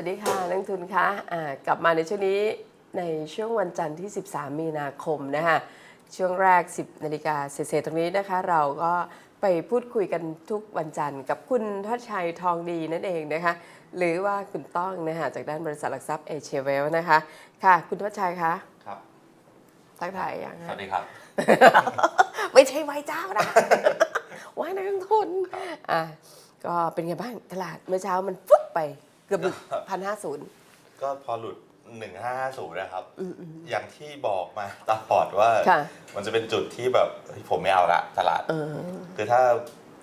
วัสดีค่ะนักทุนคะอ่ากลับมาในช่วงนี้ในช่วงวันจันทร์ที่ 13 มีนาคมนะคะช่วงแรก 10นาฬิกาเศษๆตรงนี้นะคะ เราก็ไปพูดคุยกันทุกวันจันทร์กับคุณทัชชัยทองดีนั่นเองนะคะ หรือว่าคุณต้องนะคะจากด้านบริษัทหลักทรัพย์เอเชียเวลนะคะ ค่ะ คุณทัชชัยคะครับทักทายยังสคะวัสดีครับ ไม่ใช่ไว้เจ้านะไว้นักทุนอะก็เป็นไงบ้างตลาดเมื่อเช้ามันฟึบไป เกือบพันห้าศูนย์ก็พอหลุด 1550 นะครับ อย่างที่บอกมาตลอดว่าค่ะมันจะเป็นจุดที่แบบเฮ้ยผมไม่เอาละตลาดเออคือถ้า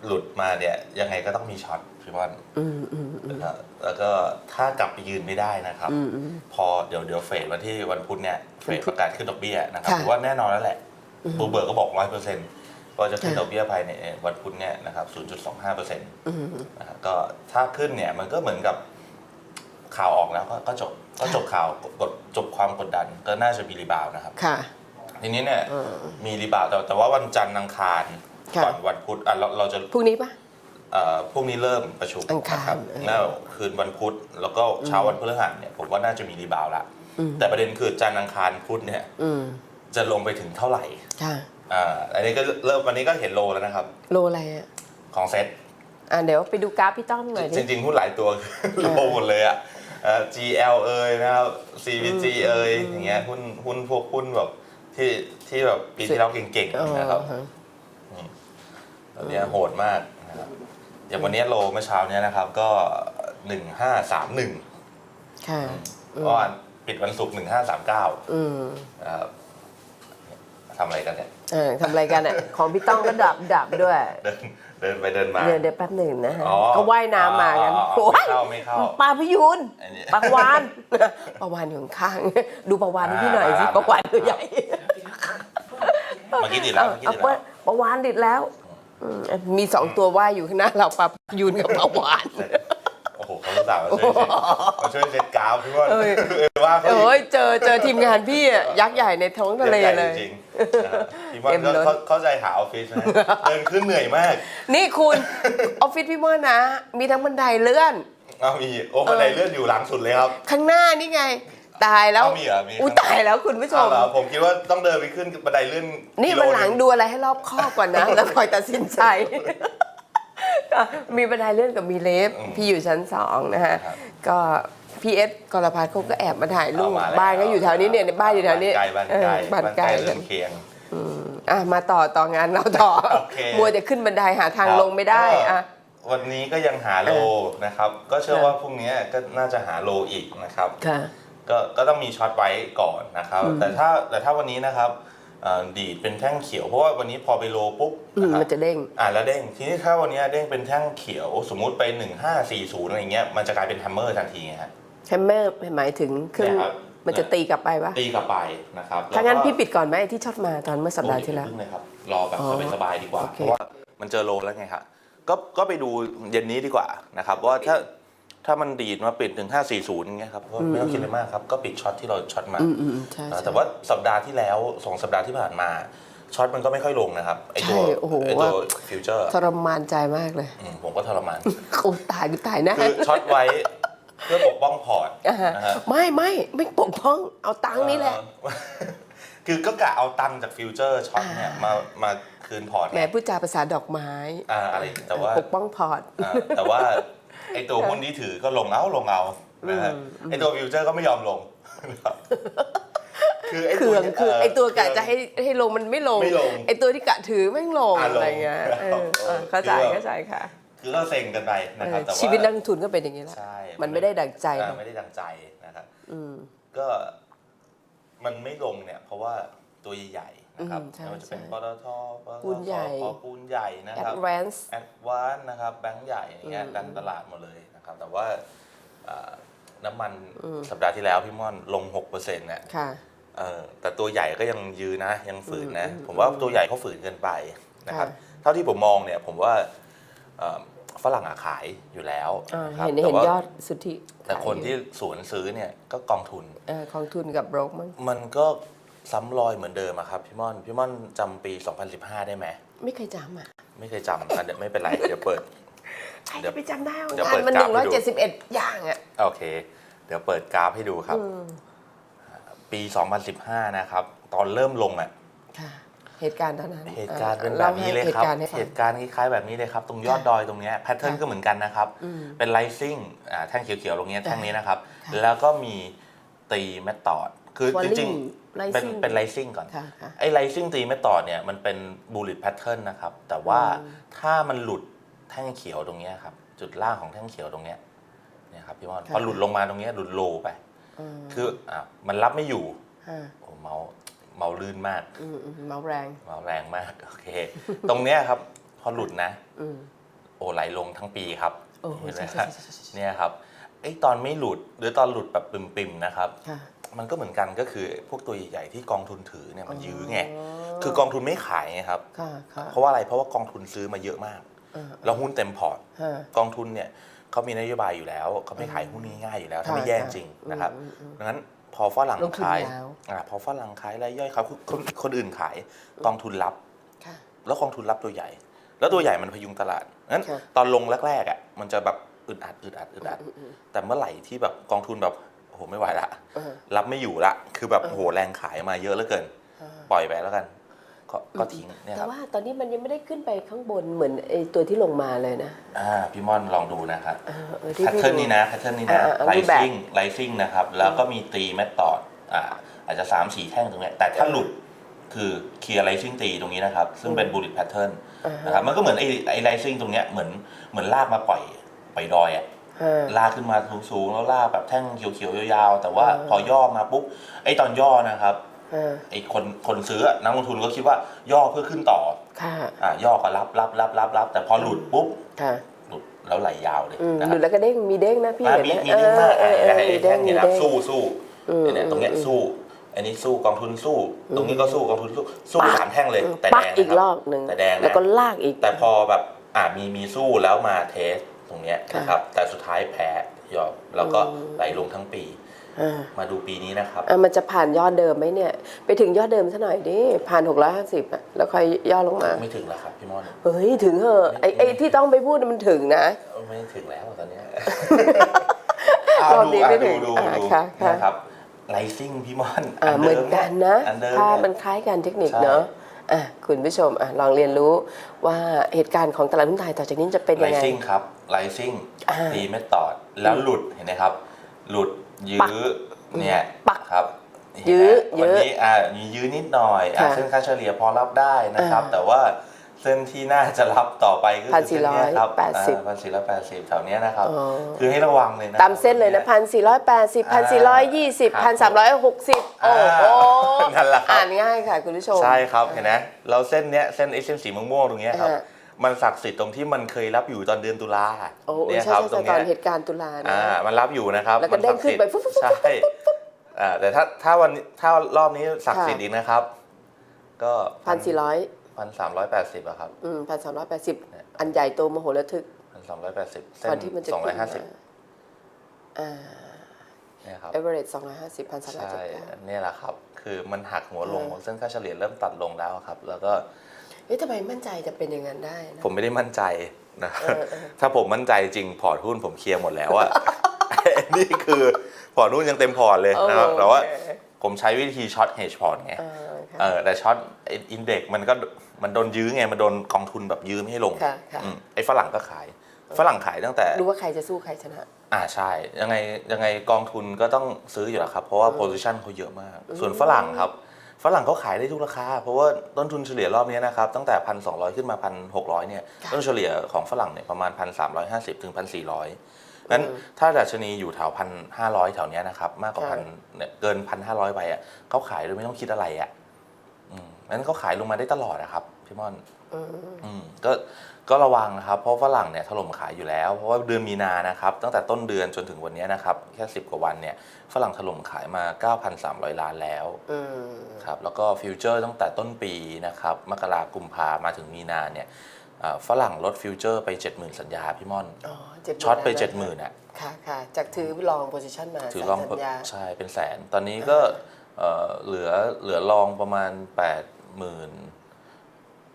หลุดมาเนี่ยยังไงก็ต้องมีช็อตพี่บอลอืมอืมนะครับแล้วก็ถ้ากลับไปยืนไม่ได้นะครับอืมอืมพอเดี๋ยวเดี๋ยวเฟดวันที่วันพุธเนี่ยเฟดประกาศขึ้นดอกเบี้ยนะครับค่ะถือว่าแน่นอนแล้วแหละบูเบิร์กก็บอก100%ว่าจะขึ้นค่ะดอกเบี้ยภายในวันพุธเนี่ยนะครับ 0.25%อืมนะครับก็ถ้าขึ้นเนี่ยมันก็เหมือนกับ ข่าวออกแล้วก็ก็จบก็จบข่าวกดจบความกดดันก็น่าจะมีรีบาวด์นะครับ ค่ะ ทีนี้เนี่ยเออมีรีบาวด์แต่แต่ว่าวันจันทร์อังคารค่ะ ก่อนวันพุธอะเราเราจะพรุ่งนี้ปะ เอ่อพรุ่งนี้เริ่มประชุมอังคารนะครับเออแล้วคืนวันพุธแล้วก็เช้าวันพฤหัสเนี่ยผมว่าน่าจะมีรีบาวด์ละอืม แต่ประเด็นคือจันทร์อังคารพุธเนี่ยอืม จะลงไปถึงเท่าไหร่ค่ะ อ่าอันนี้ก็เริ่มวันนี้ก็เห็นโลแล้วนะครับ โลอะไรอะของเซ็ตอะเดี๋ยวไปดูกราฟพี่ต้อมหน่อยดิจริงๆหุ้นหลายตัว โลหมดเลยอะ เอ่อ GL เอยนะครับ CVG เอยอย่างเงี้ยหุ้นหุ้นพวกหุ้นแบบที่ที่แบบปีที่แล้วเก่งอ๋อๆนะครับฮะตอนเนี้ยโหดมากนะครับอย่างวันเนี้ยโลเมื่อเช้าเนี้ยนะครับก็1531ค่ะเมื่อวานปิดวันศุกร์1539อืมนะครับ ทำอะไรกันเนี่ยเออทำอะไรกันอะของพี่ต้องก็ดับดับด้วยเดินเดินไปเดินมา เดี๋ยวเดี๋ยวแป๊บหนึ่งนะฮะอ๋อก็ว่ายน้ำมากันอ๋ออ๋อโอ้ยไม่เข้าไม่เข้าปลาพยูนอันนี้ ปลาวานปลาวานอยู่ข้างๆดูปลาวานให้พี่หน่อยสิอ่าปลาวานตัวใหญ่เมื่อกี้ติดแล้วเมื่อกี้เอาติดเปิ้แล้ลวปลาวานติดแล้วอืมมีสองตัวว่ายอยู่ข้างหน้าเราปลาพยูนกับปลาวาน โอ้โหเขาสาวมาช่วยเช็ดมาช่วยเช็ดกราวพี่ว่าเอ้ยเออว่าเขาเอ้อียเจอเจอทีมงานพี่อะยักษ์ใหญ่ในท้องกทะเลใหญ่เลยจริงๆ นะครับพี่ว่าเต็มก็เลยเข้าเข้าใจหาออฟฟิศนะ เดินขึ้นเหนื่อยมากนี่คุณ ออฟฟิศพี่ม่อนนะ มีทั้งบันไดเลื่อน เอามีโอ้บันไดเลื่อนอยู่หลังสุดเลยครับ ข้างหน้านี่ไง ตายแล้วเอามีเหรอมีอุ้ยข้างหน้าตายแล้วคุณผู้ชเอาม เหรอผมคิดว่าต้องเดินไปขึ้นบันไดเลื่อนนี่กิโมันหลังดูอะไรให้รอบคอบก่อนนะ แล้วคอยตัดสินใจ มีบันไดเลื่อนกับมีเลฟพี่อยู่ชั้นสองนะฮะครับก็ พีเอสกรพัฒน์เขาก็แอบมาถ่ายรูปเอมแล้วบ้านก็อยู่แถวนี้เนี่ยบ้านอยู่แถวนี้บ้านใกล้บ้านเอใกอล้บ้านใกล้เรืกัอนนเคียงอะมาต่อต่องานเราต่อโอเค มัวแต่ขึ้นบันไดหาทางลงไม่ได้ก็อะ วันนี้ก็ยังหาโลนะครับ ก็เชื่อค่ะ ว่าพรุ่งนี้ก็น่าจะหาโลอีกนะครับ ค่ะ ก็ก็ต้องมีช็อตไว้ก่อนนะครับแต่ถ้าแต่ถ้าวันนี้นะครับเอ่อดีดเป็นแท่งเขียวเพราะว่าวันนี้พอไปโลปุ๊บอืมนะครับมันจะเด้ง อ่าแล้วเด้งทีนี้ถ้าวันนี้เด้งเป็นแท่งเขียว สมมุติไป 1540อะไรเงี้ยมันจะกลายเป็นแฮมเมอร์ทันทีไงฮะ แฮมเมอร์หมายถึงเครื่องเนี่ยครับ มันจะตีกลับไปปะตีกลับไปนะครับถ้างั้นแล้วก็พี่ปิดก่อนไหมไอ้ที่ช็อตมาตอนเมื่อสัปดาห์ที่แล้ว โอ้ยอย่าเพิ่งเลยครับรอแบบอ๋อสบายๆดีกว่า โอเค เพราะว่ามันเจอโลแล้วไงครับก็ก็ไปดูเย็นนี้ดีกว่านะครับว่าถ้าถ้ามันดีดมาปิดถึง 540อย่างเงี้ยครับก็ไม่ต้องคิดอะไรมากครับก็ปิดช็อตที่เราช็อตมา อืมอืมอืมใช่นะใช่ แต่ว่าสัปดาห์ที่แล้วสองสัปดาห์ที่ผ่านมาช็อตมันก็ไม่ค่อยลงนะครับไอตัวใช่โอ้โห ไอตัวฟิวเจอร์ทรมานใจมากเลยผมก็ทรมาน โอ้ตายกูตายนะ คือช็อตไว้ เพื่อปกป้องพอร์ตอ่าฮะนะฮะ ไม่ไม่ไม่ปกป้องเอาตังค์นี่แหละ เออคือก็กะเอาตังค์จากฟิวเจอร์ช็อตเนี่ยมามาคืนพอร์ตแหมพูดจาภาษาดอกไม้อ่าอะไรแต่ว่าปกป้องพอร์ต อ่าแต่ว่าไอตัวหุ้นที่ถือก็ลงเอาลงเอานะฮะไอตัวฟิวเจอร์ก็ไม่ยอมลงนะครับคือไอเคตัวรื่องคือไอตัวกะจะเคให้รื่องให้ลงมันไม่ลงไม่ลงไอตัวที่กะถือไม่งลงอะลงอะไรเงี้ยเออเออเข้าใจคือแบบเข้าใจค่ะ คือก็เซ็งกันไปนะครับเออแต่ว่าชีวิตนักลงทุนก็เป็นอย่างนี้แหละใช่มันไม่ได้ดั่งใจอ่านะไม่ได้ดังใจนะครับอืมก็มันไม่ลงเนี่ย เพราะว่าตัวใหญ่ๆนะครับอืมใช่ไม่ว่าจะเป็นใช่ปตทปตทปูนใหญ่ปปูนใหญ่นะครับ advance แอดวานนะครับแบงก์ใหญ่อย่างเงี้ยอืมดันตลาดหมดเลยนะครับ แต่ว่าอ่าน้ำมันสัปดาห์ที่แล้วพี่ม่อนลง6%เนี่ยค่ะเออแต่ตัวใหญ่ก็ยังยืนนะ ยังฝืนนะอืมผมว่าตัวใหญ่เขาฝืนเกินไปนะครับค่ะเท่าที่ผมมองเนี่ย ผมว่าเอ่อ ฝรั่งอะขายอยู่แล้วอ่านะครับเห็นแต่เห็นว่ายอดสุทธิแต่ขายคนอยู่ที่สวนซื้อเนี่ยก็กองทุน เออของทุนกับโบรกมั้งมันก็ซ้ำรอยเหมือนเดิมอะครับพี่ม่อนพี่ม่อนจำปี 2015 ได้ไหมไม่เคยจำอะไม่เคยจำอะเดี๋ยวไม่เป็นไร เดี๋ยวเปิด ใครเดี๋ยจะวไปจำได้ว่าเดี๋ยวงาเปินดมันกหราฟนึ่งร้อยให้ดูเจ็ดสิบเอ็ดอย่างอะ โอเค เดี๋ยวเปิดกราฟให้ดูครับ ปี 2015 นะครับ ตอนเริ่มลงอะค่ะ เหตุการณ์ตอนนั้นเหตุการณ์เป็นแบล่บนี้เลยเหครับตุการณ์ให้ฟังเหตุการณ์คล้ายๆแบบนี้เลยครับ ตรงยอดค่ะดอยตรงเนี้แพทเทิร์นค่ะก็เหมือนกันนะครับอืมเป็นไลซิ่งอ่าแท่งเขียวๆตรงเนี้ยค่ะแท่งนี้นะครับค่ะแล้วก็มีตีเมทอด คือจ Falling ริงๆเป็น Rising เป็นไลซิ่งก่อนค่ะค่ะไอ้ไลซิ่งตีเมทอดเนี่ยมันเป็นบูล e ตแพทเทิร์นนะครับ แต่ว่าอืมถ้ามันหลุดแท่งเขียวตรงเนี้ยครับ จุดล่างของแท่งเขียวตรงเนี้ยเนี่ยครับพี่มอนพอหลุดลงมาตรงเนี้ยหลุดโลไปมคืออะมันรับไม่อยู่อ่าโอ้เมาส์ เมาลื่นมาก อืมอืมเมาแรง เมาส์แรงมาก โอเค ตรงเนี้ยครับ พอหลุดนะ อืม โอ้ไหลลงทั้งปีครับโอ้โหเห็นไหมใช่ครับใช่ใช่ใช่ เนี่ยครับไอ้ตอนไม่หลุดหรือตอนหลุดแบบปิ่มๆนะครับ ค่ะ มันก็เหมือนกันก็คือพวกตัวใหญ่ๆที่กองทุนถือเนี่ยมันยื้อไง อ๋อ คือกองทุนไม่ขายไงครับ ค่ะค่ะเพราะว่าอะไร เพราะว่ากองทุนซื้อมาเยอะมากอ่าแล้วหุ้นเต็มพอร์ต ฮะ กองทุนเนี่ยเขามีนโยบายอยู่แล้วเขาไม่ขายหุ้นง่ายๆอยู่แล้ว ถ้าไม่ค่ะแย่งค่ะจริงนะครับ อืมอืมดังนั้น พอฝรั่งลงทุนขายแล้วอ่าพอฝรั่งขายรายย่อยเขาคนคนอื่นขายกองทุนรับ ค่ะ แล้วกองทุนรับตัวใหญ่ แล้วตัวใหญ่มันพยุงตลาดงั้นค่ะ ตอนลงแรกๆอะมันจะแบบอึดอัดอึดอัดอึดอัด อืมอืมแต่เมื่อไหร่ที่แบบกองทุนแบบโอ้โหไม่ไหวละ เออรับไม่อยู่ละ คือแบบเออโอ้โหแรงขายมาเยอะเหลือเกินอ่าปล่อยไปแล้วกัน ก็ก็ทิ้งเนี่ยคแต่รับว่าตอนนี้มันยังไม่ได้ขึ้นไปข้างบนเหมือนไอตัวที่ลงมาเลยนะอ่าพี่ม่อนลองดูนะครับเออเออที่แพทพี่ เทิร์นดูนี้นะแพทเทิร์นนี้นะอ่าอ่าไลรูปแบบ ซิ่งไลซิ่งนะครับแล้วก็มีตีแมตตอดอ่าอาจจะ3ามสี่แท่งตรงเนี้ยแต่ถ้าหลุดคือเคลียร์ไลซิ่งตีตรงนี้นะครับ ซึ่งเป็นบูล e ตแพทเทิร์นอ่าฮะนะครับมันก็เหมือนไอ้ไอ้ไลซิ่งตรงเนี้ยเหมือนเหมือนลากมาปล่อยปล่อยดอยอะ อ่า ลากขึ้นมาสูงๆ แล้วลากแบบแท่งเขียวๆ ยาวๆ แต่ว่าอ่า พอย่อมาปุ๊บไอ้ตอนย่อนะครับอ่า ไอ้คนคนซื้ออะนักลงทุนก็คิดว่าย่อเพื่อขึ้นต่อค่ะอ่าย่อก็รับรับรับรับรับแต่พอหลุดปุ๊บค่ะหลุดแล้วไหลยาวเลยอืมนะคหลุรับดแล้วก็เด้งมีเด้งนะพี่อ่าเห็นมีไหมมีดิ้งมากเออเออไอ้มีไอ้เด้แท่งงมีเนี่ยนะเด้งสู้สู้อืมเนี่ยตรงเนี้ยอืมสู้อันนี้สู้กองทุนสู้ ตรงนี้ก็สู้กองทุนสู้สู้ปักสามแท่งเลย แต่ปัแดกงอีกนะครรัอบหนึ่งแต่แดงนะแล้วก็ลากอีก แต่พอแบบอ่ามีมีสู้แล้วมาเทสตรงเนี้ยค่ะนะครับ แต่สุดท้ายแพ้ยอมแล้วก็อืมไหลลงทั้งปี อ่า มาดูปีนี้นะครับ อะมันจะผ่านยอดเดิมไหมเนี่ย ไปถึงยอดเดิมซะหน่อยดิผ่าน 650อะแล้วค่อยย่อลงมา ไม่ถึงแล้วครับพี่ม่อน เฮ้ย ถึงเหอะไอ้ไอ้ที่ต้องไปพูดมันถึงนะ ไม่ถึงแล้วตอนเนี้ยรอบนี้ไม่ถึงดูอ่าดูค่ะค่ะ นะครับไลซิ่งพี่ม่อนอ่าเหมือนกันนะอันเดิมถ้าเนี่ยมันคล้ายกันเทคนิคใช่เนาะอะคุณผู้ชมอะลองเรียนรู้ว่าเหตุการณ์ของตลาดหุ้นไทยต่อจากนี้จะเป็นไลยังไง ซิ่งครับไลซิ่งอ่า ตีเมทอดแล้วหลุดเห็นไหมครับ หลุด ยืปัก้อเนี่ยปักครับยื้อเห็นไหมยื้อวันนี้อ่ามียื้อนิดหน่อยอะค่ะเส้นค่าเฉลี่ยพอรับได้นะครับอ่าแต่ว่าเส้นที่น่าจะรับต่อไปก็คือเส้นเนี้ยครับ1,480พันสี่ร้อยแปดสิบแถวเนี้ยนะครับอ๋อคือให้ระวังเลยนะตามเส้นเลยนะพันสี่ร้อยแปดสิบพันสี่ร้อยยี่สิบพันสามร้อยหกสิบโอ้โหอ่านั่นแหละครับอ่านง่ายค่ะคุณผู้ชม ใช่ครับเห็นไหมเราเส้นเนี้ยเส้นไอ้เส้นสีม่วงๆตรงเนี้ยครับอ่า มันศักดิ์สิทธิ์ตรงที่มันเคยรับอยู่ตอนเดือนตุลาโอ้เนี่ยใช่ครับใช่ตรใช่งตอเนี้นยเหตุการณ์ตุลานะ อ่ามันรับอยู่นะครับแล้วก็เด้งขึ้นไปมัฟุ๊บฟุ๊บศักดิ์สิทธิ์ฟุ๊บ ใช่อ่าแต่ถ้าถ้าวันถ้ารอบนี้ศักดิ์สิทธิ์ค่ะอีกนะครับ ก็พันสี่ร้อยพันสามร้อยแปดสิบอะครับอืมพันสามร้อยแปดสิบอันใหญ่โตมโหฬารทึกพันสามร้อยแปดสิบเส้นก่อนที่มันจะสองร้ขึ้อยนห้ามาสิบอ่าเนี่ยครับ เอเวอเรสต์สองร้อยห้าสิบพันสามร้อยใช่เจ็ดเก้าเนี่ยแหละครับ คือมันหักหัวลงเออเส้นค่าเฉลี่ยเริ่มตัดลงแล้วครับ แล้วก็ เอ๊ะทำไมมั่นใจจะเป็นอย่างนั้นได้นะ ผมไม่ได้มั่นใจนะเออเออ ถ้าผมมั่นใจจริงพอร์ตหุ้นผมเคลียร์หมดแล้วอะ นี่คือพอร์ตหุ้นยังเต็มพอร์ตเลยนะครับแต่ว่าโอเคผมใช้วิธีช็อตเฮ e พอร์ตไงอ่าค่ะ เออแต่ช็อตอินเด็กมันก็มันโดนยื้อไง มันโดนกองทุนแบบยื้อไม่ให้ลงค่ะค่ะ อืมไอ้ฝรั่งก็ขาย ฝรั่งขายตั้งแต่ ดูว่าใครจะสู้ใครชนะ อ่าใช่ ยังไงยังไงกองทุนก็ต้องซื้ออยู่แล้วครับ เพราะว่าโพซิชันเขาเยอะมาก ส่วนฝรั่งครับ ฝรั่งเขาขายได้ทุกราคา เพราะว่าต้นทุนเฉลี่ยรอบนี้นะครับตั้งแต่พันสองขึ้นมาพันหกเนี่ยค่ะต้นเฉลี่ยของฝรั่งเนี่ยประมาณพันสามถึงพันสี่ร้อยงั้นอืมถ้าดัชนีอยู่แถวพันห้าร้อยแถวเนี้ยนะครับมากกว่าค่ะพันเนี่ยเกินพันห้าร้อยไปอะเขาขายโดยไม่ต้องคิดอะไรอะ อืมงั้นเขาขายลงมาได้ตลอดนะครับพี่ม่อนอืมอืมก็ก็ระวังนะครับ เพราะฝรั่งเนี่ยถล่มขายอยู่แล้ว เพราะว่าเดือนมีนานะครับ ตั้งแต่ต้นเดือนจนถึงวันเนี้ยนะครับแค่10 กว่าวันเนี่ยฝรั่งถล่มขายมา 9,300 ล้านแล้วอืมครับแล้วก็ฟิวเจอร์ตั้งแต่ต้นปีนะครับมกรากุมภามาถึงมีนาเนี่ยอ่าฝรั่งลดฟิวเจอร์ไป 70,000 สัญญาพี่ม่อน อ๋อเจ็ดหมื่นช็อตไปแล้วนะ70,000อะ ค่ะค่ะจากถือลองโพซิชันมาถือสายลองสัญญา ใช่เป็นแสน ตอนนี้ก็เอ่อ เหลือเหลือลองประมาณ 80,000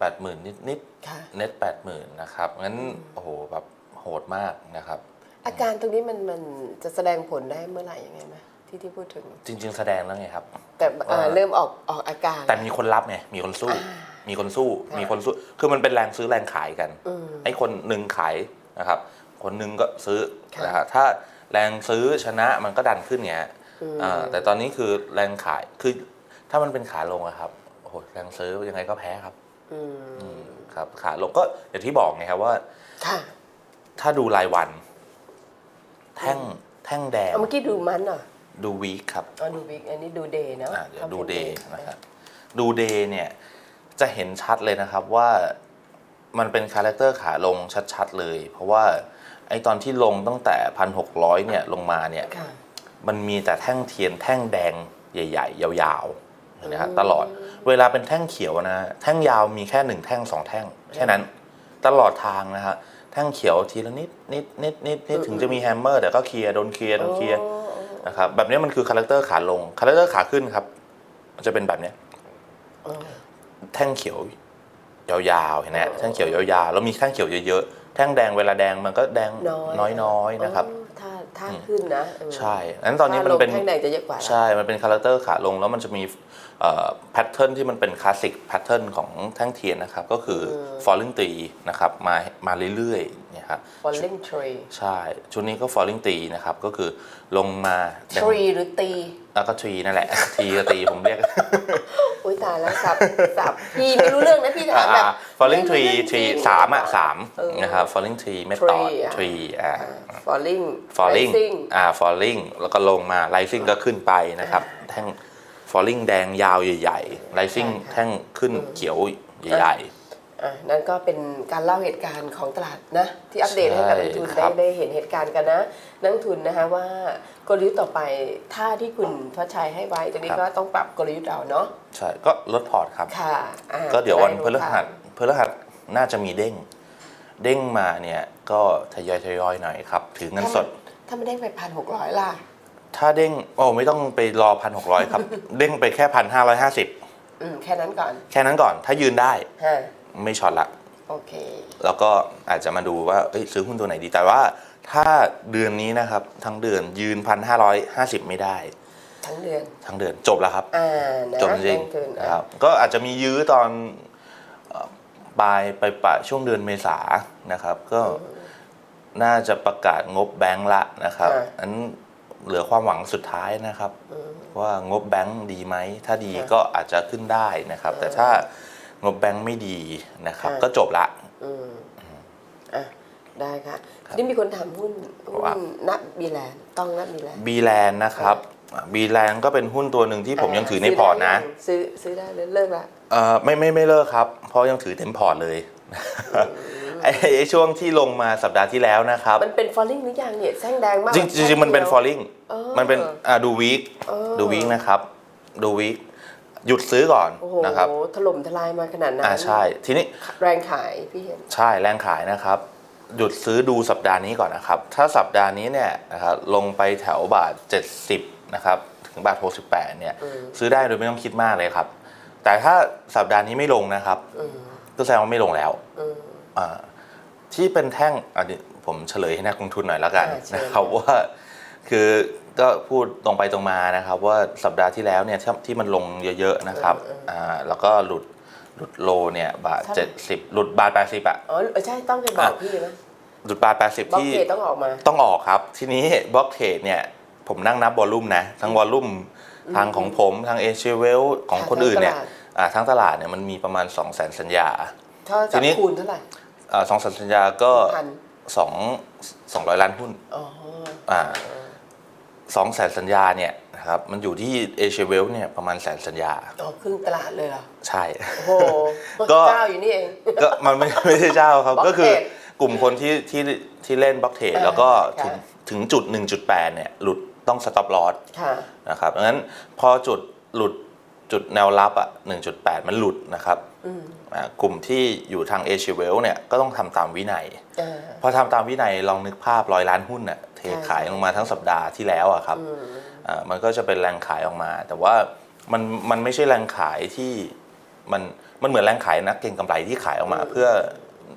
80,000 นิดนิดๆค่ะเน็ตแปดหมื่นนะครับงั้นโอ้โหแบบโหดมากนะครับออาการตรงนี้มันมันจะแสดงผลได้เมื่อไหร่ยังไงไหมที่ที่พูดถึง จริง ๆ แสดงแล้วไงครับ แต่เอ่อว่าเริ่มออกออกอาการ แต่มีคนรับไงมีคนสู้ มีคนสู้ค่ะมีคนสู้คือมันเป็นแรงซื้อแรงขายกันอืมไอ้คนหนึ่งขายนะครับ คนหนึ่งก็ซื้อค่ะนะฮะถ้าแรงซื้อชนะมันก็ดันขึ้นไงฮะ อืมอ่าแต่ตอนนี้คือแรงขายคือถ้ามันเป็นขาลงอะครับโอ้โหแรงซื้อยังไงก็แพ้ครับอืมครับ ขาลงก็อย่างที่บอกไงครับว่าค่ะถ้าดูรายวัน แท่งแท่งแดงเอาเมื่อกี้ดูมันเหรอดูวีคครับอ๋อดูวิกอันนี้ดูเดย์เนาะอะเดี๋ยวทำป็นดูเดย์ย์นะครับดูเดย์เนี่ย จะเห็นชัดเลยนะครับว่ามันเป็นคาแรคเตอร์ขาลงชัดๆเลย เพราะว่าไอตอนที่ลงตั้งแต่พันหกร้อยเนี่ยลงมาเนี่ยค่ะ มันมีแต่แท่งเทียนแท่งแดงใหญ่ ๆ ยาวๆนะฮะอืมตลอดเวลาเป็นแท่งเขียวนะแท่งยาวมีแค่หนึ่งแท่งสองแท่งแค่นั้นตลอดทางนะฮะแท่งเขียวทีละนิดนิดนิดนิดนิดถึงจะมีแฮมเมอร์แต่ก็เคลียร์โดนเคลียร์โดนเคลียร์โอ้นะครับแบบนี้มันคือคาแรคเตอร์ขาลงคาแรคเตอร์ขาขึ้นครับมันจะเป็นแบบเนี้ยโอ้แท่งเขียวยาวๆเห็นไหมแท่งเขียวยาวๆแล้วมีแท่งเขียวเยอะๆแท่งแดงเวลาแดงมันก็แดงน้อยน้อยๆนะครับ อ๋อถ้าถ้าขึ้นนะเออใช่นั้นตอนนี้มันเป็นถ้าลงแท่งแดงจะเยอะกว่าละใช่ มันเป็นคาแรคเตอร์ขาลงแล้วมันจะมีแพทเทิร์นที่มันเป็นคลาสสิกแพทเทิร์นของแท่งเทียนนะครับ ก็คือ falling ตีนะครับมามาเรื่อยๆเนี่ยครับ falling tree ใช่ ชุดนี้ก็ falling ตีนะครับ ก็คือลงมาแดง tree หรือตี แล้วก็ทรีนั่นแหละ ทีก็ตีผมเรียกอุ้ยตายแล้วสับสับพี่ไม่รู้เรื่องนะพี่ถามแบบอ่า falling ไม่ tree รู้เรื่องจริ tree งสามอะสามเออนะครับ falling tree ไม่ต่อ tree อะ tree อ่าอ่า falling falling rising อ่า falling แล้วก็ลงมา rising ก็ขึ้นไปนะครับ แท่ง falling แดงยาวใหญ่ๆ rising ใช่ค่ะแท่งขึ้นเขียวใหญ่ อะนั่นก็เป็นการเล่าเหตุการณ์ของตลาดนะ ที่อัปเดตให้กับนักทุนใช่ครัได้บ ได้เห็นเหตุการณ์กันนะ นักทุนนะคะว่ากลยุทธ์ต่อไปท่าที่คุณทวัชชัยให้ไว้ตอนนี้ก็ต้องปรับกลยุทธ์เอาเนาะๆใช่ก็ลดพอร์ตครับ ค่ะอะก็เดี๋ยววันพฤได้หัสพฤหัสน่าจะมีเด้ง เด้งมาเนี่ยก็ทยอยทยอยๆหน่อยครับถือเงินสด ถ้าไม่ได้ไปพันหกร้อยล่ะ ถ้าเด้งโอ้ไม่ต้องไปรอพันหกร้อยครับ เด้งไปแค่พันห้าร้อยห้าสิบอืมแค่นั้นก่อนแค่นั้นก่อน ถ้ายืนได้ ฮะ ไม่ช็อตละ โอเค แล้วก็อาจจะมาดูว่าเอ้ยซื้อหุ้นตัวไหนดี แต่ว่าถ้าเดือนนี้นะครับ ทั้งเดือนยืนพันห้าร้อยห้าสิบไม่ได้ ทั้งเดือนทั้งเดือนจบแล้วครับ อ่านะจบจริงนักทุนๆอะนะครับ ก็อาจจะมียื้อตอนเอ่อปลายไปปะช่วงเดือนเมษานะครับ ก็น่าจะประกาศงบแบงก์ละนะครับอันเหลือความหวังสุดท้ายนะครับว่างบแบงก์ดีไหม ถ้าดีก็อาจจะขึ้นได้นะครับ แต่ถ้า งบแบงก์ไม่ดีนะครับก็จบละ อืมอะได้ค่ะทีนี้มีคนถามหุ้นหุ้ว่า นนับบีแลนด์ต้องนับบีแลนด์ บีแลนด์นะครับบีแลนด์ก็เป็นหุ้นตัวหนึ่งที่ผมยังถือในพอร์ตนะซื้อซื้อได้เลยเลิกละเอ่อไม่ไม่ไม่เลิกครับ เพราะยังถือเต็มพอร์ตเลยไอ้ไอ้ช่วงที่ลงมาสัปดาห์ที่แล้วนะครับ มันเป็น falling หรือยังเนี่ยแท่งแดงมากจริงจริงๆมันเป็น falling เออ มันเป็นอ่าดูวีคเออ ดูวีคนะครับ ดูวีค หยุดซื้อก่อนโอ้โหนะครับถล่มทลายมาขนาดนั้นอ่าใช่ ทีนี้แรงขายพี่เห็นใช่แรงขายนะครับ หยุดซื้อดูสัปดาห์นี้ก่อนนะครับ ถ้าสัปดาห์นี้เนี่ยนะครับลงไปแถวบาท 70 นะครับ ถึงบาท 68 เนี่ย ซื้อได้โดยไม่ต้องคิดมากเลยครับ แต่ถ้าสัปดาห์นี้ไม่ลงนะครับอืมก็แสดงว่าไม่ลงแล้วอืมอ่าที่เป็นแท่งอันนี้ผมเฉลยให้นักลงทุนหน่อยแล้วกันอ่าเชิญนะครับว่าคือ ก็พูดตรงไปตรงมานะครับ ว่าสัปดาห์ที่แล้วเนี่ยที่ที่มันลงเยอะๆนะครับอ่าแล้วก็หลุดหลุดโลเนี่ยบาท70หลุดบาท80อะ อ๋อเออใช่ต้องไปบอกพี่นะหลุดบาท80บล็อกที่เกตต้องออกมาต้องออกครับ ทีนี้บล็อกเทรดเนี่ยผมนั่งนับวอลลุ่มนะ ทั้งวอลลุ่มทางของผมทางเอเชียเวลของคนอื่นเนี่ยทั้งตลาด อ่าทั้งตลาดเนี่ยมันมีประมาณ 2 0 0 0 0 0 สัญญา ถ้าทีจะนี้ คูณเท่าไหร่อ่าสองแสนสัญญาก็พัน สองสองร้อยล้านหุ้นอ๋อ อ่า สองแสนสัญญาเนี่ยนะครับมันอยู่ที่เอเชียเวลเนี่ยประมาณแสนสัญญาอ๋อครึ่งตลาดเลยเหรอใช่ โอ้โหก็เจ้าอยู่นี่เอง ก็มันไม่ไม่ใช่เจ้าครับ Block ก็คือ trade กลุ่มคนที่ที่ที่เล่นบล็อกเทรดเออแล้วก็ค่ะถึงถึงจุด 1.8 เนี่ย หลุดต้องสต็อปลอสค่ะนะครับดังนั้นพอจุดหลุดจุดแนวรับอะ 1.8 มันหลุดนะครับอืมอ่ากลุ่มที่อยู่ทางเอเชียเวลเนี่ยก็ต้องทำตามวินัยอ่าพอทำตามวินัยลองนึกภาพร้อยล้านหุ้นน่ะ เทใช่ขายลงมาทั้งสัปดาห์ที่แล้วอะครับอืมอ่ามันก็จะเป็นแรงขายออกมา แต่ว่ามันมันไม่ใช่แรงขายที่มันมันเหมือนแรงขายนักเก็งกำไรที่ขายออกมาเพื่อ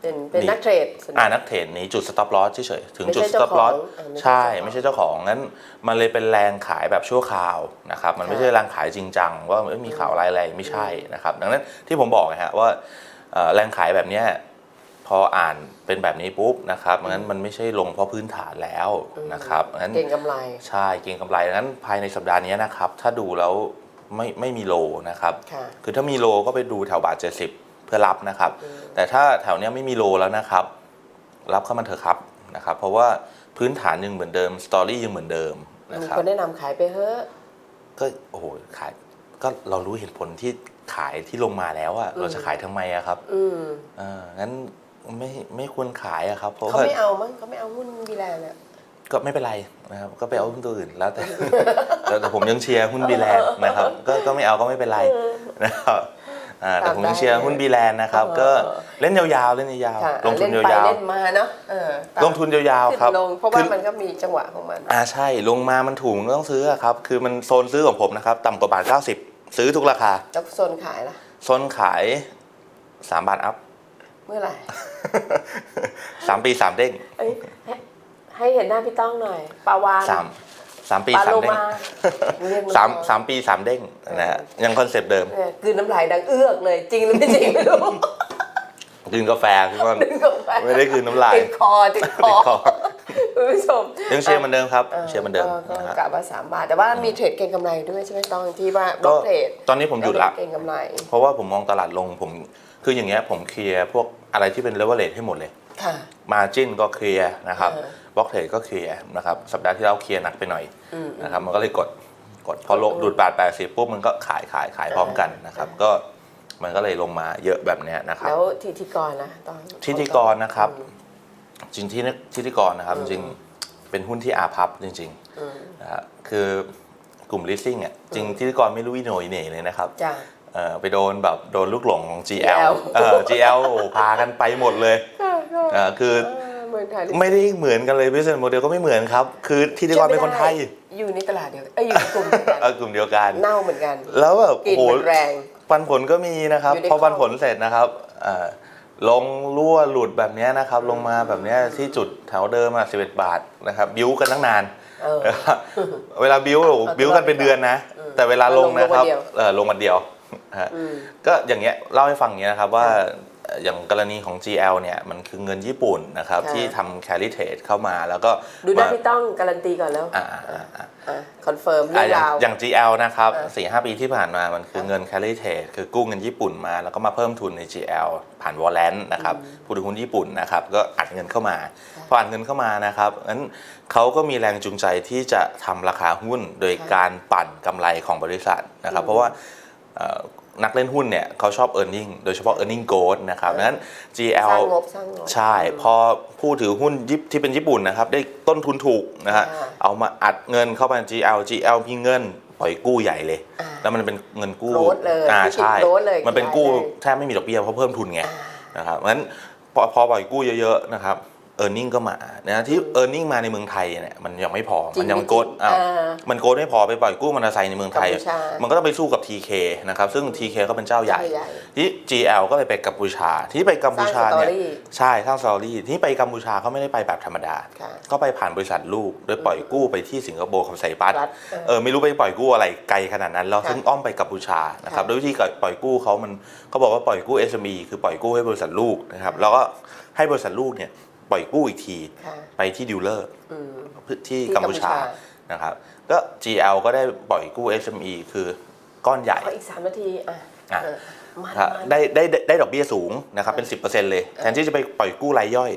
เป็นเป็นนี่นักเทรดส่วนใหญ่อ่านักเทรดหนี้จุด stop loss เฉยๆถึงไม่จุดใช่เจ้า stop ของ loss อ่าไม่ใช่ใช่เจ้าของไม่ใช่เจ้าของงั้นมันเลยเป็นแรงขายแบบชั่วคราวนะครับมันไม่ค่ะใช่แรงขายจริงจังว่าเอ้ยมีข่าวอะไรอะไรไม่ใช่นะครับ ดังนั้นที่ผมบอกนะฮะว่าเอ่อแรงขายแบบเนี้ย พออ่านเป็นแบบนี้ปุ๊บนะครับงั้นมันไม่ใช่ลงเพราะพื้นฐานแล้วนะครับงั้นเก่งกำไรใช่เก่งกำไรงั้นภายในสัปดาห์นี้นะครับ ถ้าดูแล้วไม่ไม่มีโลนะครับค่ะคือถ้ามีโลก็ไปดูแถวบาทเจ็ดสิบเพื่อรับนะครับ แต่ถ้าแถวเนี้ยไม่มีโลแล้วนะครับ รับเข้ามาเถอะครับนะครับ เพราะว่าพื้นฐานยังเหมือนเดิมสตอรี่ยังเหมือนเดิมนะมีครับคนแนะนำขายไปเฮ้อะก็โอ้โหขายก็เรารู้เหตุผลที่ขายที่ลงมาแล้วอะเราจะขายทำไมอะครับ อืมเอองั้น ไม่ไม่ควรขายอะครับเพราะเขาว่าไม่เอามั้งเขาไม่เอาหุ้นบีแลนด์อะ ก็ไม่เป็นไรนะครับ ก็ไปเอาหุ้นตัวอื่นแล้วแต่ แต่แต่ผมยังเชียร์หุ้นบีแลนด์นะครับ ก็ก็ไม่เอาก็ไม่เป็นไรนะครับอ่าแต่ผมยังเชียร์หุ้นบีแลนด์นะครับ ก็เล่นยาวๆเล่นยาวค่ะๆลงทุนเล่นไปยาวเล่นมาเนาะเออตามๆลงทุนยาวๆครับขึ้นลงเพราะคืว่าอมันก็มีจังหวะของมัน อ่าใช่ลงมามันถูกมันก็ต้องซื้ออะครับ คือมันโซนซื้อของผมนะครับ ต่ำกว่าบาท 90 ซื้อทุกราคา แล้วโซนขายล่ะ โซนขาย 3 บาทอัพ เมื่อไหร่3ปี3เด้งเอ้ยให้ให้เห็นหน้าพี่ต้องหน่อยปาวาน3 3ปีปลา3โลเด้งมาเรียกนสามสามปีสามเด้งนะฮะยังคอนเซปต์เดิมเนี่ยกลืนน้ำลายดังเอื้อกเลย จริงหรือไม่จริงไม่รู้กินกาแฟพี่ว่า ดึงออกไปไม่ได้กลืนน้ำลาย ติดคอติดคติอดคอคุณผู้ชมยังเชียร์เหมือนเดิมครับเชียร์เหมือนเดิมก็นะฮะกะว่าสามบาท แต่ว่ามีเทรดเก็งกำไรด้วยใช่ไหมต้องที่ว่าบล็ก็อกเทรดตอนนี้ผมหยุดละเก็งกำไร เพราะว่าผมมองตลาดลงผม คืออย่างเงี้ยผมเคลียร์พวกอะไรที่เป็นเลเวลเลทให้หมดเลย ค่ะ มาจินก็เคลียร์นะครับเออ บล็อกเทรดก็เคลียร์นะครับ สัปดาห์ที่แล้วเคลียร์หนักไปหน่อยอืม นะครับ มันก็เลยกดกดพอลงดูดบาทแปดสิบปุ๊บมันก็ขายขายขายพร้อมกันนะครับ ก็มันก็เลยลงมาเยอะแบบเนี้ยนะครับ แล้วทีทีกรนะตอนทิติกรนะครับจริงที่ทิติกรนะครับจริงๆเป็นหุ้นที่อาพับจริงอืมๆนะฮะคือกลุ่ม leasing อะจริงทิติกรไม่รู้วิโหนยเหน่เลยนะครับ จ้า เอ่อไปโดนแบบโดนลูกหลงของ GL GL เออ GL โอ้โหพากันไปหมดเลยเออคือเมืองไทยไม่ได้เหมือนกันเลย business model ก็ไม่เหมือนครับ คือทิติกรเป็นคนไทย อยู่ในตลาดเดียวเอ้ยอยู่ในกลุ่มเดียวกันเออกลุ่มเดียวกันเน่าเหมือนกัน แล้วแบบกลิ่โอ้นโหมันแรงปันผลก็มีนะครับอยู่ในพอปันข้อผลเสร็จนะครับเอ่อลงรั่วหลุดแบบเนี้ยนะครับ ลงมาแบบเนี้ยที่จุดแถวเดิมอะ11บาทนะครับ บิ้วกันตั้งนานเออเวลาบิ้วโอ้โหบิ้วกันเป็นเดือนนะ แต่เวลาลงนะครับลงวันเดียวเออลงมาเดียว ฮะอืมก็อย่างเงี้ยเล่าให้ฟังอย่างเงี้ยนะครับว่าเอ่ออย่างกรณีของ GL เนี่ยมันคือเงินญี่ปุ่นนะครับค่ะที่ทำ carry trade เข้ามาแล้วก็ดูหน้ามาพี่ต้องการันตีก่อนแล้วอ่าอ่าอ่าอ่าอะคอนเฟิร์มเรื่อะองอย่างราวอย่าง GL นะครับอะสี่ห้าปีที่ผ่านมามันคือเงิน carry trade คือกู้เงินญี่ปุ่นมา แล้วก็มาเพิ่มทุนใน GL ผ่าน Wallet นะครับผู้ถือหุ้นญี่ปุ่นนะครับก็อัดเงินเข้ามาพออัดเงินเข้ามานะครับงั้นเขาก็มีแรงจูงใจที่จะทำราคาหุ้นโดยการปั่นกำไรของบริษัทนะครับ เพราะว่าเอ่อ นักเล่นหุ้นเนี่ยเขาชอบ e a r n i n g โดยเฉพาะ e a r n i n g growth นะครับดังนั้นส GL ร้างงบสร้างงบ ใช่ พอผู้ถือหุ้นยิปที่เป็นญี่ปุ่นนะครับ ได้ต้นทุนถูกนะฮะอ่าเอามาอัดเงินเข้าไปใน GL GL มีเงินปล่อยกู้ใหญ่เลย อ่าแล้วมันเป็นเงินกู้โกรธเลยอ่าที่ติดใช่โกรธเลยมันเป็นกู้ขยายเลย แทบไม่มีดอกเบี้ยเพราะเพิ่มทุนไงอ่านะครับงั้นพอพอปล่อยกู้เยอะๆนะครับ เออร์เน็งก็มานะที่เออร์เน็งมาในเมืองไทยเนี่ยมันยังไม่พอจริงมันยังไม่โกดจริงอ้าวอ่ามันโกดไม่พอไปปล่อยกู้มอเตอร์ไซค์ในเมืองไทยกัมพูชามัมันก็ต้องไปสู้กับ TK นะครับซึ่ง TK ก็เป็นเจ้าใหญ่เจ้าใหญ่ที่ GL ก็เลยไปกัมพูชา ที่ไปกัมพูชาเนี่ยสร้างสตอรี่ใช่สร้างสตอรี่ที่ไปกัมพูชาเขาไม่ได้ไปแบบธรรมดาค่ะก็ไปผ่านบริษัทลูกโดยปล่อยกู้ไปที่สิงคโปร์คำไซปัสรัฐเออไม่รู้ไปปล่อยกู้อะไรไกลขนาดนั้นแล้วค่ะซึ่งอ้อมไปกัมพูชานะครับค่ะโดยวิธีการปล่อยกู้เขามันเขาบอกว่าปล่อยกู้ SME คือปล่อยกู้ให้บริษัทลูกนะครับแล้วก็ให้บริษัทลูกเนี่ย ปล่อยกู้อีกที ค่ะไปที่ดีลเลอร์อืม ที่ที่กัมพูชากัมพูชนะครับก็ GL ก็ได้ปล่อยกู้ SME คือก้อนใหญ่ขออีกสามนาที อะอะ เออมันครับมัน ได้ได้ได้ได้ดอกเบี้ยสูงนะครับเป็น 10%เลยแทนที่จะไปปล่อยกู้รายย่อย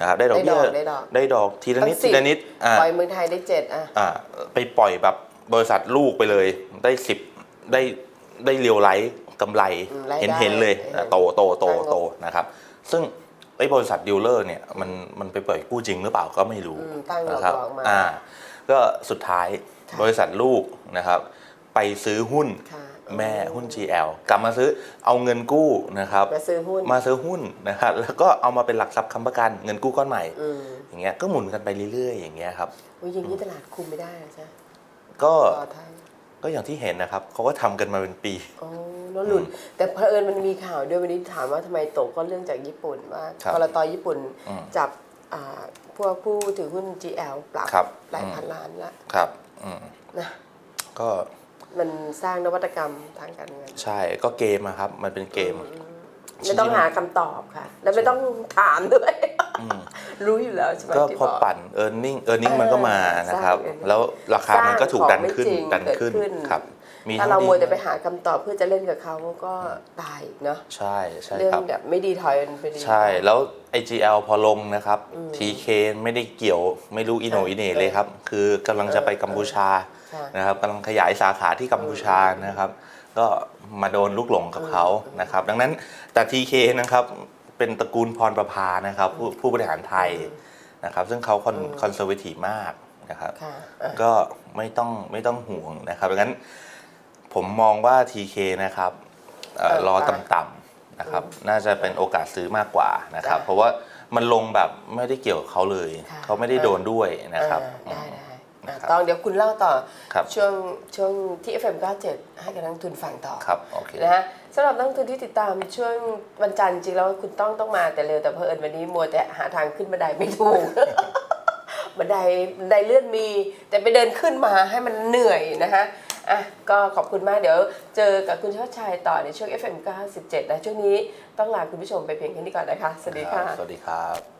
นะครับได้ดอกเบี้ยได้ดอกได้ดอกทีละนิดตั้งทีละนิดอ่าปล่อยเมืองไทยได้เจ็ดอะ อ่าไปปล่อยแบบบริษัทลูกไปเลยได้ 10 ได้ได้เรียวไลท์กำไรอืมรายได้เห็นเห็นเลยเห็นอะโตโตโตสร้างงบโตนะครับ ซึ่ง ไอ้บริษัทดีลเลอร์เนี่ยมันมันไปปล่อยกู้จริงหรือเปล่าก็ไม่รู้อืมตั้งหลนะครับอกๆมาอ่าก็สุดท้ายค่ะบริษัทลูกนะครับ ไปซื้อหุ้นค่ะแม่หุ้น GL กลับมาซื้อเอาเงินกู้นะครับมาซื้อหุ้นมาซื้อหุ้นนะครับแล้วก็เอามาเป็นหลักทรัพย์ค้ำประกันเงินกู้ก้อนใหม่อืมอย่างเงี้ยก็หมุนกันไปเรื่อยๆ อย่างเงี้ยครับอุ้ยอยิงนี้ตลาดคุมไม่ได้นะจ๊ะก็ต่อไทย ก็ก็อย่างที่เห็นนะครับเขาก็ทำกันมาเป็นปีอ๋อแล้วหลุด แต่เผอิญมันมีข่าวด้วยวันนี้ถามว่าทำไมตกก็เรื่องจากญี่ปุ่นว่าครับกรตญี่ปุ่นอืม จับอ่าพวกผู้ถือหุ้น GL ปรับครับหลายอืมพันล้านละครับอืมนะก็มันสร้างนวัตกรรมทางการเงิน ใช่ก็เกมอะครับ มันเป็นเกม ไม่ต้องหาคำตอบค่ะ แล้วไม่ต้องถามด้วยอืมรู้อยู่แล้วใช่ไหมก็ที่พอบก ปั่น e a r n i n g e a r n i n g เออมันก็มานะครับสร้าง earning แล้วราคามันก็ถูกดันขึ้น สร้างของไม่จริงดันขึ้นเกิดขึ้นครับ มีถ้าทั้งเราดีมัวแต่ไปหาคำตอบเพื่อจะเล่นกับเขาก็ตายอีกเนาะใช่ใช่เรื่องครับ แบบไม่ดีถอยมันไปดี ใช่แล้ว IGL พอลงนะครับ TK ไม่ได้เกี่ยวไม่รู้อิโหนอิเหน่เลยครับ คือกำลังจะไปกัมพูชาค่ะนะครับกำลังขยายสาขาที่กัมพูชานะครับ ก็มาโดนลูกหลงกับเขานะครับ ดังนั้นแต่ TK นะครับเป็นตระกูลพรประภานะครับผู้ผู้บริหารไทยนะครับ ซึ่งเขาคอนคอนเซอร์เวทีฟมากนะครับค่ะอะก็ไม่ต้องไม่ต้องห่วงนะครับดังนั้นผมมองว่า TK นะครับเอ่อเออรอค่ะต่ำๆนะครับ น่าจะเป็นโอกาสซื้อมากกว่านะครับจ้ะเพราะว่ามันลงแบบไม่ได้เกี่ยวกับเขาเลยค่ะเขาไม่ได้โดนด้วยนะครับอ่าได้ได้อะ นะครับ ต้องเดี๋ยวคุณเล่าต่อครับ ช่วงช่วงที่ FM 97 ให้กับนักลงทุนฟังต่อครับโอเค นะฮะสำหรับนักลงทุนที่ติดตามช่วงวันจันทร์จริงแล้วคุณต้องต้องมาแต่เร็วแต่เพอเอิญวันนี้มัวแต่หาทางขึ้นบันไดไม่ถูก บันไดบันไดเลื่อนมี แต่ไปเดินขึ้นมาให้มันเหนื่อยนะฮะอะก็ขอบคุณมากเดี๋ยวเจอกับคุณชาติชายต่อในช่วง FM 97นะช่วงนี้ต้องลาคุณผู้ชมไปเพียงแค่นี้ก่อนนะคะ สวัสดีค่ะ สวัสดีครับ